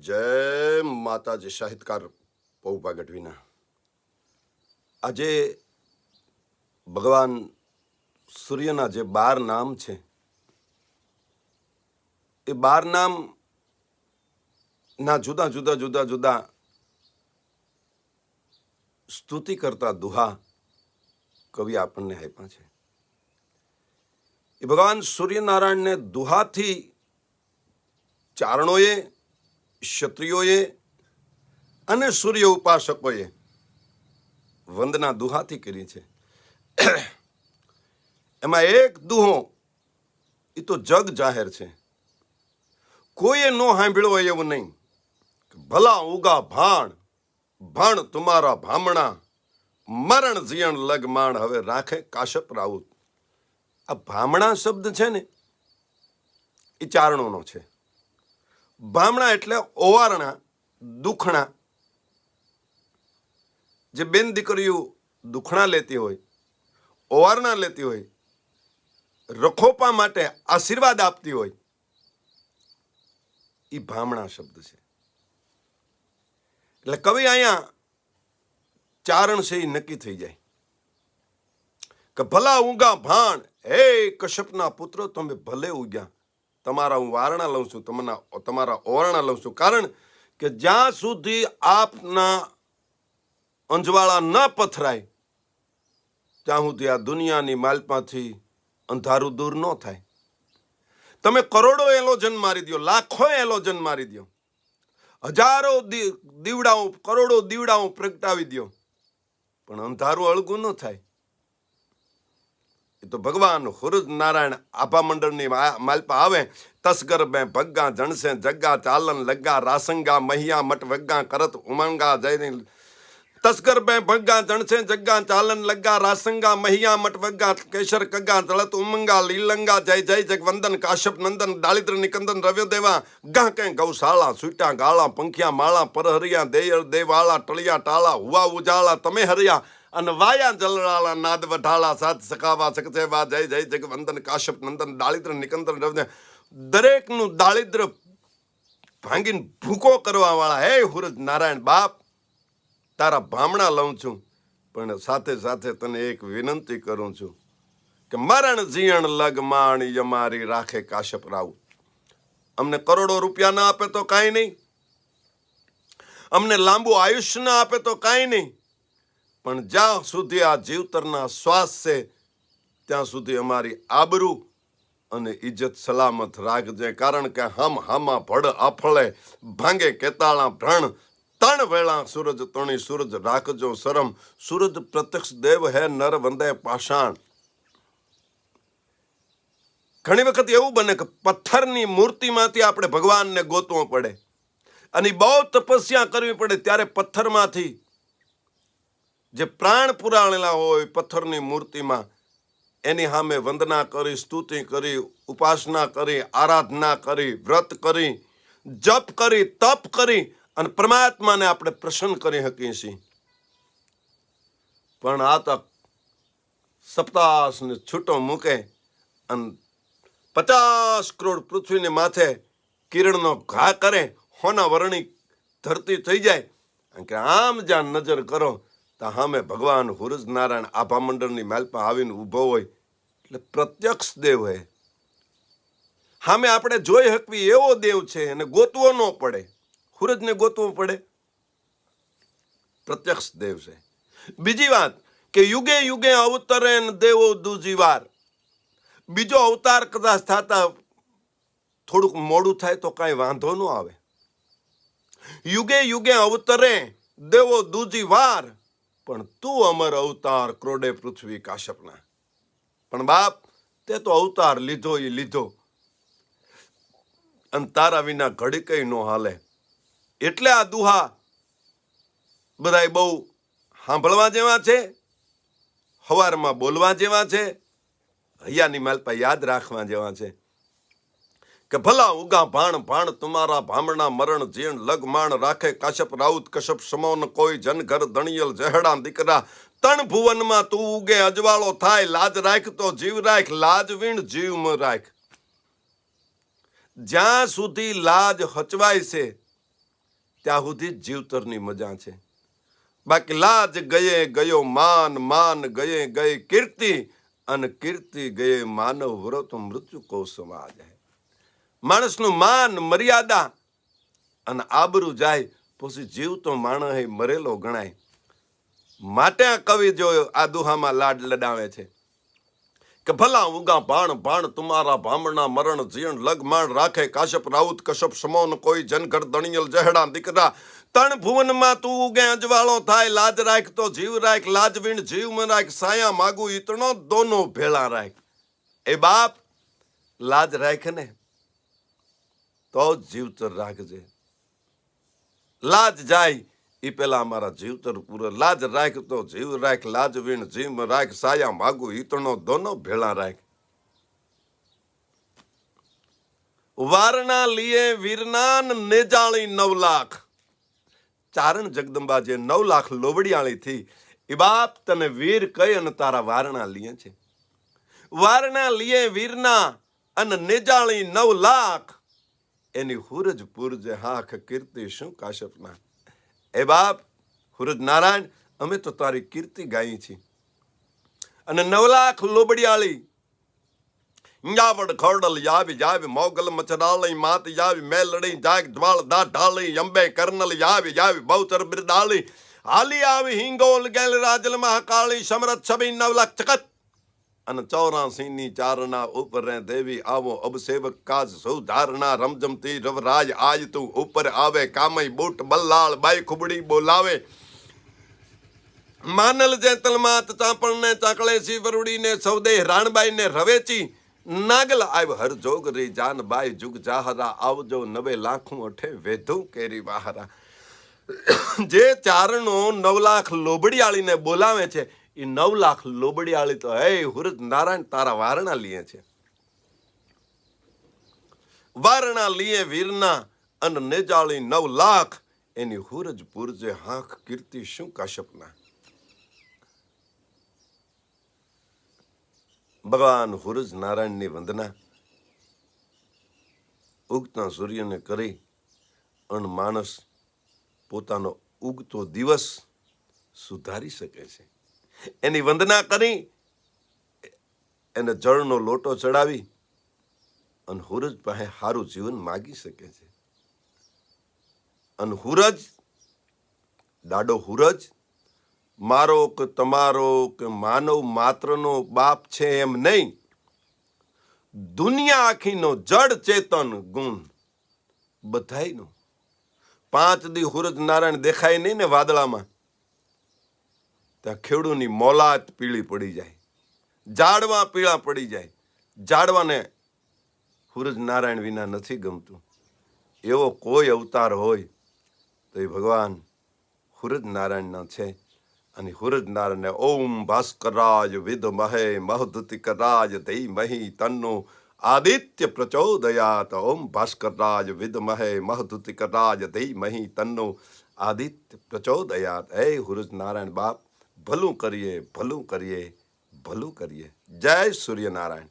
જય માતાજી, સાહિત્યકાર પૌભા ગઢવીના. આજે ભગવાન સૂર્યના જે બાર નામ છે, એ બાર નામ ના જુદા જુદા જુદા જુદા સ્તુતિ કરતા દુહા કવિ આપણને આપ્યા છે. એ ભગવાન સૂર્યનારાયણને દુહાથી ચારણોએ ક્ષત્રિયોએ અને સૂર્ય ઉપાસકોએ વંદના દુહાથી કરી છે. એમાં એક દુહો, એ તો જગ જાહેર છે. કોઈએ નો સાંભળ્યો હોય એવું નહીં ભલા ઉગા ભાણ ભાણ તુમારા ભામણા, મરણ જીયણ લગમાણ હવે રાખે કાશપ રાઉત. આ ભામણા શબ્દ છે ને, એ ચારણોનો છે. ભામણા એટલે ઓવારણા, દુખણા. જે બેન દીકરીઓ દુખણા લેતી હોય, ઓવારણા લેતી હોય, રખોપા માટે આશીર્વાદ આપતી હોય એ ભામણા શબ્દ છે. એટલે કવિ અહીંયા ચારણ છે એ નક્કી થઈ જાય. કે ભલા ઊંઘા ભાણ, હે કશ્યપના પુત્ર, તમે ભલે ઉગ્યા તમારા હું વારણા લઉં છું તમારા તમારા ઓરણા લઉં છું. કારણ કે જ્યાં સુધી આપના અંજવાળા ન પથરાય, ત્યાં સુધી આ દુનિયાની માલપાથી અંધારું દૂર ન થાય. તમે કરોડો એલોજન મારી દો લાખો એલોજન મારી દો હજારો દીવડાઓ, કરોડો દીવડાઓ પ્રગટાવી દો પણ અંધારું અળગું ન થાય. તો ભગવાન હુરજ નારાયણ આભા મંડળની માલપા આવે તસ્કર મેં ભગ્ગા જણસે, જગ્ગા ચાલન લગ્ગા રાસંગા મહિયા મટ વગ્ગા કરત ઉમંગા જયની તસ્કર બે ભગ્ગા જણસે, જગ્ગા ચાલન લગ્ગા રાસંગા મહિયા મટ વગ્ગા કેસર કગ્ગા તળત ઉમંગા લીલંગા જય જય જગવંદન કાશ્યપ નંદન દાલિદ્ર નિકંદન રવ્ય દેવા ગા કે ગૌશાળા સૂટા ગાળા પંખિયા માળા પરહરિયા દેયર દેવાળા ટળિયા ટાળા હુવા ઉજાળા તમે હરિયા અને વાયા જલરાળા નાદ વઢાળા સાત સખાવા સકસેવા જય જય, જગવંદન, કાશ્યપ, નંદન, દાળિદ્ર નિકંદન રવને દરેકનું દાળિદ્ર ભાંગીને ભૂકો કરવા વાળા હે હુરજ નારાયણ બાપ, તારા ભામણા લઉં છું, પણ સાથે સાથે તને એક વિનંતી કરું છું કે મરણ જીયણ લગ માણ યમારી રાખે કાશ્યપ રાવ. અમને કરોડો રૂપિયા ના આપે તો કાંઈ નહીં. અમને લાંબુ આયુષ્ય ના આપે તો કાંઈ નહીં. પણ જ્યાં સુધી આ જીવતરના શ્વાસ છે, ત્યાં સુધી અમારી આબરૂ અને ઇજ્જત સલામત રાખજે, કારણ કે હમ હામા ભડ આફળે ભાંગે કેતાળા ભ્રણ તણ વેળા સૂરજ તણી સૂરજ રાખજો શરમ, સૂરજ પ્રત્યક્ષ દેવ હે નર વંદે પાષાણ. ઘણી વખત એવું બને કે પથ્થરની મૂર્તિમાંથી આપણે ભગવાનને ગોતવો પડે અને બહુ તપસ્યા કરવી પડે, ત્યારે પથ્થરમાંથી જે પ્રાણ પુરાણેલા હોય પથ્થરની મૂર્તિમાં, એની સામે વંદના કરી, સ્તુતિ કરી, ઉપાસના કરી, આરાધના કરી, વ્રત કરી, જપ કરી, તપ કરી અને પરમાત્માને આપણે પ્રસન્ન કરી શકીએ છીએ. પણ આ તો સપ્તાસને છૂટો મૂકે અને પચાસ કરોડ પૃથ્વીને માથે કિરણનો ઘા કરે, હોના વરણી ધરતી થઈ જાય. કે આમ જ્યાં નજર કરો ત્યાં સામે ભગવાન હુરજ નારાયણ આભા મંડળની માલપા આવીને ઊભો હોય, એટલે પ્રત્યક્ષ દેવ હે. સામે આપણે જોઈ શકવી એવો દેવ છે એને ગોતવો ન પડે. હુરજને ગોતવો પડે. પ્રત્યક્ષ દેવ છે. બીજી વાત કે યુગે યુગે અવતરે દેવો દૂજી વાર. બીજો અવતાર કદાચ થતા થોડુંક મોડું થાય તો કાંઈ વાંધો ન આવે. યુગે યુગે અવતરે દેવો દૂજી વાર. પણ તું અમર અવતાર ક્રોડે પૃથ્વી કાશ્યપના પણ બાપ, તે તો અવતાર લીધો એ લીધો. અને તારા વિના ઘડી કઈ નો હાલે. એટલે આ દુહા બધાય બહુ સાંભળવા જેવા છે, હવારમાં બોલવા જેવા છે, હૈયાની માલપા યાદ રાખવા જેવા છે. કે ભલા ઉગા ભાણ ભાણ તુમારા ભામણા મરણ જીણ લગ માણ રાખે કાશ્યપ રાઉત કશ્યપ સમોન કોઈ જનઘર દણિયલ જહડા દીકરા. તણ ભુવનમાં તું ઉગે અજવાળો થાય, લાજ રાખ તો જીવ રાખ, લાજ વીણ જીવમ રાખ. જ્યાં સુધી લાજ હચવાય છે, ત્યાં સુધી જીવતરની મજા છે. બાકી લાજ ગયે ગયો માન માન ગયે ગઈ કીર્તિ, અને કીર્તિ ગયે માનવ વ્રત મૃત્યુ કો સમાજ માણસનું માન, મર્યાદા અને આબરું જાય, પછી જીવતો માણસ એ મરેલો ગણાય. માટે આ કવિ જોયો આ દુહામાં લાડ લડાવે છે કે ભલા ઉગા ભાણ ભાણ તુમારા ભામણા મરણ, જીણ, લગમાણ રાખે કાશ્યપ રાઉત, કશ્યપ, સમોન, કોઈ જનઘર, દણિયલ જહડા દીકરા. તણ ભુવનમાં તું ઉગે અજવાળો થાય, લાજ રાખ તો જીવ રાખ લાજવીણ જીવમાં રાખ, સાયા માગું ઈતણો દોનો ભેળા રાખ. એ બાપ લાજ રાખ ને? તો જીવતર રાખજે લાજ જાય એ પેલા અમારા જીવતર પૂરો લાજ રાખ તો જીવ રાખ, લાજ વીણ જીવ રાખ, સાયા માગુ ઈતણો દોનો ભેળા રાખ. વારના લીએ વીરનાન નેજાળી નવ લાખ. ચારણ જગદંબા જે નવ લાખ લોબડિયાળી થી. એ બાપ તને વીર કઈ અને તારા વારણા લીએ છે? વારણા લીએ વીરના અને નેજાળી નવ લાખ. એની હુરજ પૂરજે હાખ કીર્તિ શું કાશ્યપના એ બાપ, હુરજ નારાયણ, અમે તો તારી કીર્તિ ગાઈ છીએ અને નવ લાખ લોબડિયાળી યાવડ ખોડલ યાવી યાવી, મોગલ મચડાલઈ માત યાવી, મેલડી, જાગ, જ્વાળ દા ઢાલઈ અંબે કર્નલ યાવી યાવી, બહુચર બિરદાળી. હાલી આવી હિંગોલ ગેલ રાજલ મહાકાળી, સમરથ છબી નવ લાખ ચકત અને ચોરાસી ની ચારણા ઉપર દેવી આવો અબ સેવક કાજ સૌ ધારણા રમજમતી રવરાજ આજ તું ઉપર આવે, કામય બૂટ બલ્લાળ બાઈ ખુબડી બોલાવે. માનલ જેતલ માત ચાપણ ને ચાકળે સી વરુડી ને સૌદે રાણબાઈ ને રવેચી. નાગલ આવ હર જોગ રી જાનબાઈ જુગ જાહરા, આવજો નવે લાખું અઠે વેધું કેરી બહારા જે ચારણો નવ લાખ લોબડિયાળીને બોલાવે છે એ નવ લાખ લોબડિયાળી તો, હે, હુરજ નારાયણ તારા વારણા લીએ છે. વારણા લીએ વીરના અને નેજાળી નવ લાખ, એની હુરજ પૂરજે હાંખ કીર્તિ શું કાશ્યપના? ભગવાન હુરજ નારાયણની વંદના ઉગતા સૂર્યને કરી અણ માણસ પોતાનો ઉગતો દિવસ સુધારી શકે છે. એની વંદના કરી, એને જળનો લોટો ચડાવી અને હુરજ પાસે સારું જીવન માગી શકે છે. અને હુરજ, દાડો હુરજ, મારો કે તમારો કે માનવ માત્રનો બાપ છે એમ નહીં. દુનિયા આખીનો જડ ચેતન ગુણ બધાયનો. પાંચ દી હુરજ નારાયણ દેખાય નહીં ને વાદળામાં. ત્યાં ખેડૂની મોલાત પીળી પડી જાય, ઝાડવા પીળા પડી જાય. ઝાડવાને હુરજ નારાયણ વિના નથી ગમતું. એવો કોઈ અવતાર હોય તો એ ભગવાન હુરજ નારાયણના છે અને હુરજ નારાયણને ઓમ ભાસ્કરાય વિદમહે મહદુતિકરાય ધીમહી તન્નો આદિત્ય પ્રચોદયાત. ઓમ ભાસ્કરાય વિદમહે મહદુતિકરાય ધીમહી તન્નો આદિત્ય પ્રચોદયાત. હે હુરજ નારાયણ બાપ ભલું કરીએ ભલું કરીએ ભલું કરીએ. જય સૂર્યનારાયણ.